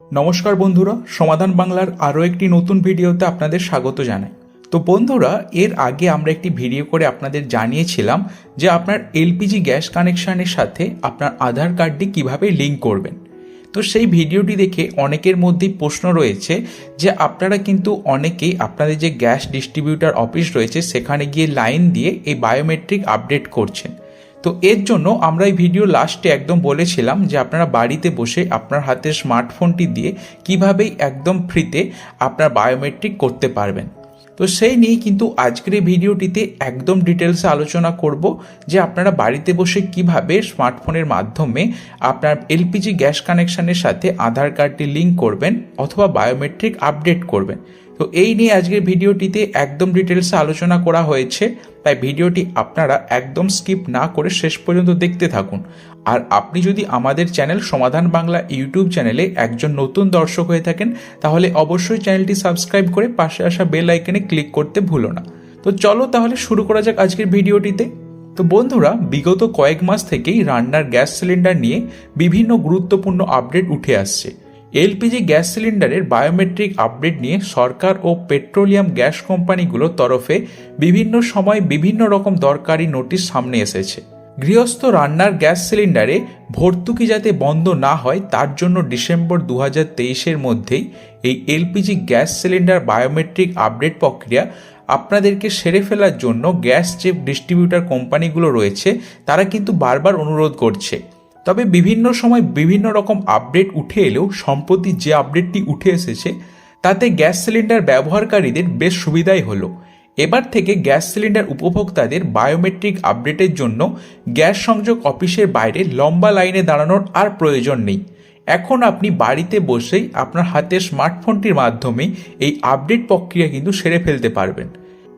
নমস্কার বন্ধুরা, সমাধান বাংলার আরও একটি নতুন ভিডিওতে আপনাদের স্বাগত জানাই। তো বন্ধুরা, এর আগে আমরা একটি ভিডিও করে আপনাদের জানিয়েছিলাম যে আপনার এলপিজি গ্যাস কানেকশানের সাথে আপনার আধার কার্ডটি কীভাবে লিঙ্ক করবেন। তো সেই ভিডিওটি দেখে অনেকের মধ্যেই প্রশ্ন রয়েছে যে আপনারা কিন্তু অনেকেই আপনাদের যে গ্যাস ডিস্ট্রিবিউটার অফিস রয়েছে, সেখানে গিয়ে লাইন দিয়ে এই বায়োমেট্রিক আপডেট করছেন। তো এর জন্য আমরা এই ভিডিও লাস্টে একদম বলেছিলাম যে আপনারা বাড়িতে বসে আপনার হাতের স্মার্টফোনটি দিয়ে কিভাবেই একদম ফ্রিতে আপনার বায়োমেট্রিক করতে পারবেন। তো সেই নিয়ে কিন্তু আজকের এই ভিডিওটিতে একদম ডিটেলসে আলোচনা করব যে আপনারা বাড়িতে বসে কীভাবে স্মার্টফোনের মাধ্যমে আপনার এলপিজি গ্যাস কানেকশানের সাথে আধার কার্ডটি লিঙ্ক করবেন অথবা বায়োমেট্রিক আপডেট করবেন। তো এই নিয়ে আজকের ভিডিওটিতে একদম ডিটেলসে আলোচনা করা হয়েছে। তাই ভিডিওটি আপনারা একদম স্কিপ না করে শেষ পর্যন্ত দেখতে থাকুন। আর আপনি যদি আমাদের চ্যানেল সমাধান বাংলা ইউটিউব চ্যানেলে একজন নতুন দর্শক হয়ে থাকেন, তাহলে অবশ্যই চ্যানেলটি সাবস্ক্রাইব করে পাশে আসা বেল আইকনে ক্লিক করতে ভুলো না। তো চলো তাহলে শুরু করা যাক আজকের ভিডিওটিতে। তো বন্ধুরা, বিগত কয়েক মাস থেকেই রান্নার গ্যাস সিলিন্ডার নিয়ে বিভিন্ন গুরুত্বপূর্ণ আপডেট উঠে আসছে। এলপিজি গ্যাস সিলিন্ডারের বায়োমেট্রিক আপডেট নিয়ে সরকার ও পেট্রোলিয়াম গ্যাস কোম্পানিগুলোর তরফে বিভিন্ন সময় বিভিন্ন রকম দরকারি নোটিশ সামনে এসেছে। গৃহস্থ রান্নার গ্যাস সিলিন্ডারে ভর্তুকি যাতে বন্ধ না হয়, তার জন্য ডিসেম্বর দু হাজার মধ্যেই এই LPG gas cylinder biometric update প্রক্রিয়া আপনাদেরকে সেরে ফেলার জন্য গ্যাস যে ডিস্ট্রিবিউটার কোম্পানিগুলো রয়েছে, তারা কিন্তু বারবার অনুরোধ করছে। তবে বিভিন্ন সময় বিভিন্ন রকম আপডেট উঠে এলেও, সম্প্রতি যে আপডেটটি উঠে এসেছে, তাতে গ্যাস সিলিন্ডার ব্যবহারকারীদের বেশ সুবিধাই হলো। এবার থেকে গ্যাস সিলিন্ডার উপভোক্তাদের বায়োমেট্রিক আপডেটের জন্য গ্যাস সংযোগ অফিসের বাইরে লম্বা লাইনে দাঁড়ানোর আর প্রয়োজন নেই। এখন আপনি বাড়িতে বসেই আপনার হাতে স্মার্টফোনটির মাধ্যমে এই আপডেট প্রক্রিয়া কিন্তু সেরে ফেলতে পারবেন।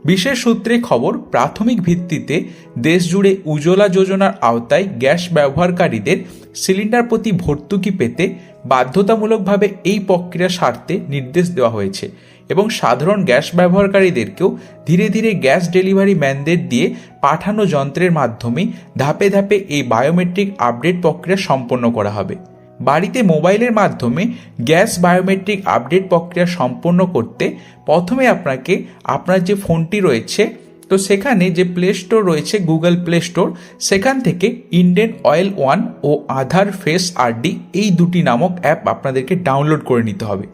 বিশেষ সূত্রে খবর, প্রাথমিক ভিত্তিতে দেশজুড়ে উজ্জ্বলা যোজনার আওতায় গ্যাস ব্যবহারকারীদের সিলিন্ডার প্রতি ভর্তুকি পেতে বাধ্যতামূলকভাবে এই প্রক্রিয়া সারতে নির্দেশ দেওয়া হয়েছে এবং সাধারণ গ্যাস ব্যবহারকারীদেরকেও ধীরে ধীরে গ্যাস ডেলিভারি ম্যানদের দিয়ে পাঠানো যন্ত্রের মাধ্যমে ধাপে ধাপে এই বায়োমেট্রিক আপডেট প্রক্রিয়া সম্পন্ন করা হবে। বাড়িতে মোবাইলের মাধ্যমে গ্যাস বায়োমেট্রিক আপডেট প্রক্রিয়া সম্পন্ন করতে প্রথমে আপনাকে আপনার যে ফোনটি রয়েছে, তো সেখানে যে প্লে স্টোর রয়েছে গুগল প্লে স্টোর সেখান থেকে ইন্ডিয়ান অয়েল ওয়ান ও আধার ফেস আরডি এই দুটি নামক অ্যাপ আপনাদেরকে ডাউনলোড করে নিতে হবে।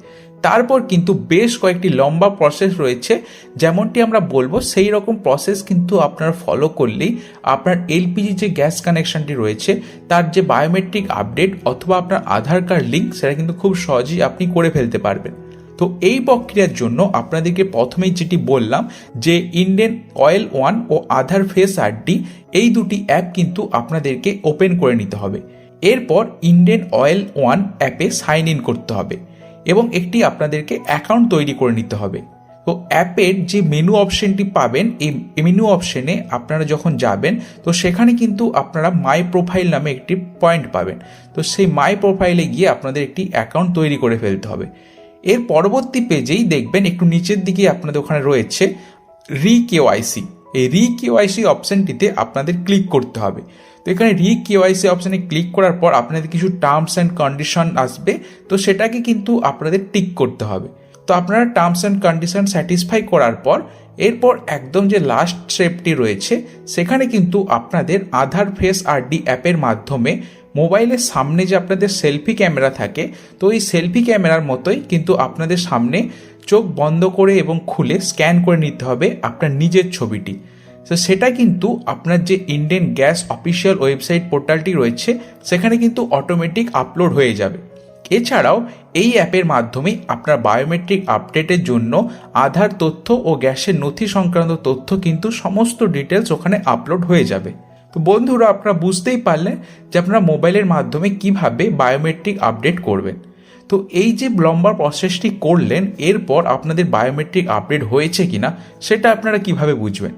তারপর কিন্তু বেশ কয়েকটি লম্বা প্রসেস রয়েছে। যেমনটি আমরা বলব, সেই রকম প্রসেস কিন্তু আপনারা ফলো করলেই আপনার এলপিজি যে গ্যাস কানেকশনটি রয়েছে, তার যে বায়োমেট্রিক আপডেট অথবা আপনার আধার কার্ড লিঙ্ক সেটা কিন্তু খুব সহজেই আপনি করে ফেলতে পারবেন। তো এই প্রক্রিয়ার জন্য আপনাদেরকে প্রথমেই যেটি বললাম, যে ইন্ডিয়ান অয়েল ওয়ান ও আধার ফেস আরডি এই দুটি অ্যাপ কিন্তু আপনাদেরকে ওপেন করে নিতে হবে। এরপর ইন্ডিয়ান অয়েল ওয়ান অ্যাপে সাইন ইন করতে হবে। এবং একটি আপনাদেরকে অ্যাকাউন্ট তৈরি করে নিতে হবে। তো অ্যাপের যে মেনু অপশনটি পাবেন, এই মেনু অপশনে আপনারা যখন যাবেন, তো সেখানে কিন্তু আপনারা মাই প্রোফাইল নামে একটি পয়েন্ট পাবেন। তো সেই মাই প্রোফাইলে গিয়ে আপনাদের একটি অ্যাকাউন্ট তৈরি করে ফেলতে হবে। এর পরবর্তী পেজেই দেখবেন, একটু নিচের দিকে আপনাদের ওখানে রয়েছে রি কেওয়াইসি এই রি কেওয়াইসি অপশনটিতে আপনাদের ক্লিক করতে হবে। তো এখানে রি কেওয়াইসি অপশানে ক্লিক করার পর আপনাদের কিছু টার্মস অ্যান্ড কন্ডিশন আসবে, তো সেটাকে কিন্তু আপনাদের টিক করতে হবে। তো আপনারা টার্মস অ্যান্ড কন্ডিশন স্যাটিসফাই করার পর, এরপর একদম যে লাস্ট স্টেপটি রয়েছে, সেখানে কিন্তু আপনাদের আধার ফেস আরডি অ্যাপের মাধ্যমে মোবাইলের সামনে যে আপনাদের সেলফি ক্যামেরা থাকে, তো এই সেলফি ক্যামেরার মতোই কিন্তু আপনাদের সামনে চোখ বন্ধ করে এবং খুলে স্ক্যান করে নিতে হবে আপনার নিজের ছবিটি। তো সেটা কিন্তু আপনার যে ইন্ডিয়ান গ্যাস অফিসিয়াল ওয়েবসাইট পোর্টালটি রয়েছে, সেখানে কিন্তু অটোমেটিক আপলোড হয়ে যাবে। এছাড়াও, এই অ্যাপের মাধ্যমে আপনার বায়োমেট্রিক আপডেটের জন্য আধার তথ্য ও গ্যাসের নথি সংক্রান্ত তথ্য কিন্তু সমস্ত ডিটেলস ওখানে আপলোড হয়ে যাবে। তো বন্ধুরা, আপনারা বুঝতেই পারলেন যে আপনারা মোবাইলের মাধ্যমে কীভাবে বায়োমেট্রিক আপডেট করবেন। তো এই যে লম্বা প্রসেসটি করলেন, এরপর আপনাদের বায়োমেট্রিক আপডেট হয়েছে কিনা, সেটা আপনারা কীভাবে বুঝবেন?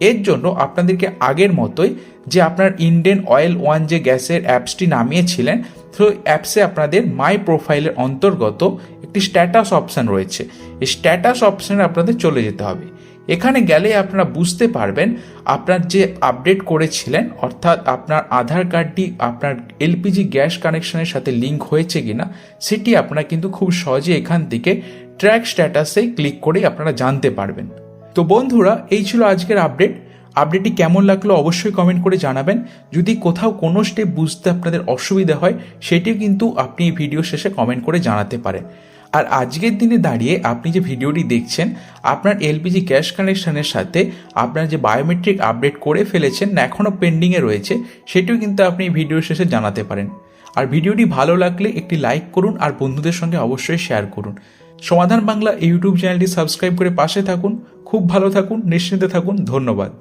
এর জন্য আপনাদেরকে আগের মতোই যে আপনার ইন্ডিয়ান অয়েল ওয়ান যে গ্যাসের অ্যাপসটি নামিয়েছিলেন তো অ্যাপসে আপনাদের মাই প্রোফাইলের অন্তর্গত একটি স্ট্যাটাস অপশান রয়েছে। এই স্ট্যাটাস অপশানে আপনাদের চলে যেতে হবে। এখানে গেলে আপনারা বুঝতে পারবেন আপনার যে আপডেট করেছিলেন, অর্থাৎ আপনার আধার কার্ডটি আপনার এলপিজি গ্যাস কানেকশনের সাথে লিঙ্ক হয়েছে কিনা, সেটি আপনারা কিন্তু খুব সহজে এখান থেকে ট্র্যাক স্ট্যাটাসে ক্লিক করে আপনারা জানতে পারবেন। তো বন্ধুরা, এই ছিল আজকের আপডেট আপডেটটি কেমন লাগল অবশ্যই কমেন্ট করে জানাবেন। যদি কোথাও কোনো স্টেপ বুঝতে আপনাদের অসুবিধা হয়, সেটিও কিন্তু আপনি এই ভিডিও শেষে কমেন্ট করে জানাতে পারেন। আর আজকের দিনে দাঁড়িয়ে আপনি যে ভিডিওটি দেখছেন, আপনার এলপিজি গ্যাস কানেকশানের সাথে আপনার যে বায়োমেট্রিক আপডেট করে ফেলেছেন না এখনও পেন্ডিংয়ে রয়েছে, সেটিও কিন্তু আপনি ভিডিও শেষে জানাতে পারেন। আর ভিডিওটি ভালো লাগলে একটি লাইক করুন আর বন্ধুদের সঙ্গে অবশ্যই শেয়ার করুন। সমাধান বাংলা ইউটিউব চ্যানেলটি সাবস্ক্রাইব করে পাশে থাকুন। খুব ভালো থাকুন নিশ্চিন্তে থাকুন ধন্যবাদ।